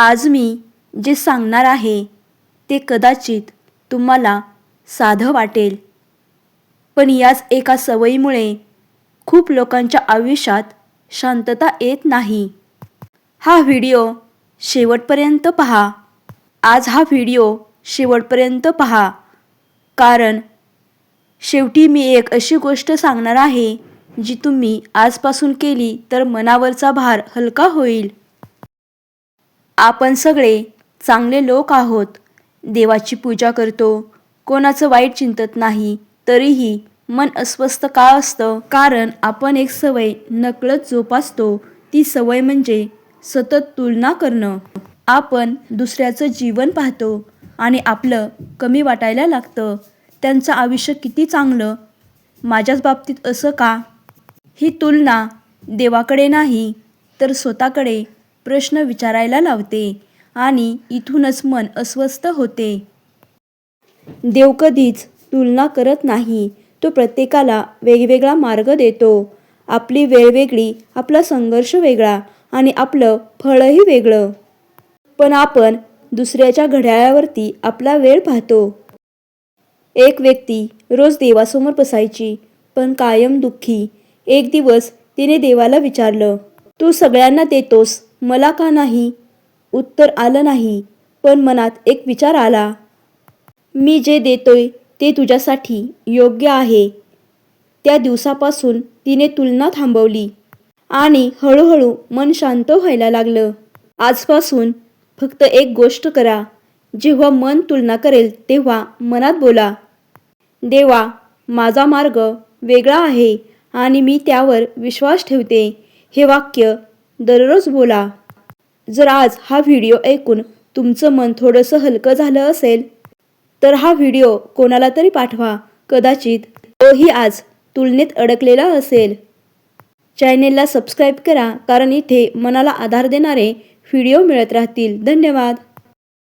आज मी जे सांगणार आहे ते कदाचित तुम्हाला साधं वाटेल. पण याच एका सवयीमुळे खूप लोकांच्या आयुष्यात शांतता येत नाही. हा व्हिडिओ शेवटपर्यंत पहा. आज हा व्हिडिओ शेवटपर्यंत पहा. कारण शेवटी मी एक अशी गोष्ट सांगणार आहे जी तुम्ही आजपासून केली तर मनावरचा भार हलका होईल. आपण सगळे चांगले लोक आहोत. देवाची पूजा करतो. कोणाचं वाईट चिंतत नाही तरीही मन अस्वस्थ का असतं? कारण आपण एक सवय नकळत जोपासतो. ती सवय म्हणजे सतत तुलना करणं. आपण दुसऱ्याचं जीवन पाहतो आणि आपलं कमी वाटायला लागतं. त्यांचं आयुष्य किती चांगलं? माझ्याच बाबतीत असं का? ही तुलना देवाकडे नाही तर स्वतःकडे प्रश्न विचारायला लावते आणि इथूनच मन अस्वस्थ होते. देव कधीच तुलना करत नाही. तो प्रत्येकाला वेगवेगळा मार्ग देतो. आपली वेळ वेगळी आपला संघर्ष वेगळा आणि आपलं फळही वेगळं. पण आपण दुसऱ्याच्या घड्याळावरती आपला वेळ पाहतो. एक व्यक्ती रोज देवासमोर बसायची पण कायम दुःखी. एक दिवस तिने देवाला विचारलं तू सगळ्यांना देतोस मला का नाही? उत्तर आलं नाही पण मनात एक विचार आला. मी जे देतोय ते तुझ्यासाठी योग्य आहे. त्या दिवसापासून तिने तुलना थांबवली आणि हळूहळू मन शांत व्हायला लागलं. आजपासून फक्त एक गोष्ट करा जेव्हा मन तुलना करेल तेव्हा मनात बोला देवा माझा मार्ग वेगळा आहे आणि मी त्यावर विश्वास ठेवते. हे वाक्य दररोज बोला. जर आज हा व्हिडिओ ऐकून तुमचं मन थोडंसं हलकं झालं असेल तर हा व्हिडिओ कोणाला तरी पाठवा. कदाचित तोही आज तुलनेत अडकलेला असेल. चॅनेलला सबस्क्राईब करा कारण इथे मनाला आधार देणारे व्हिडिओ मिळत राहतील. धन्यवाद.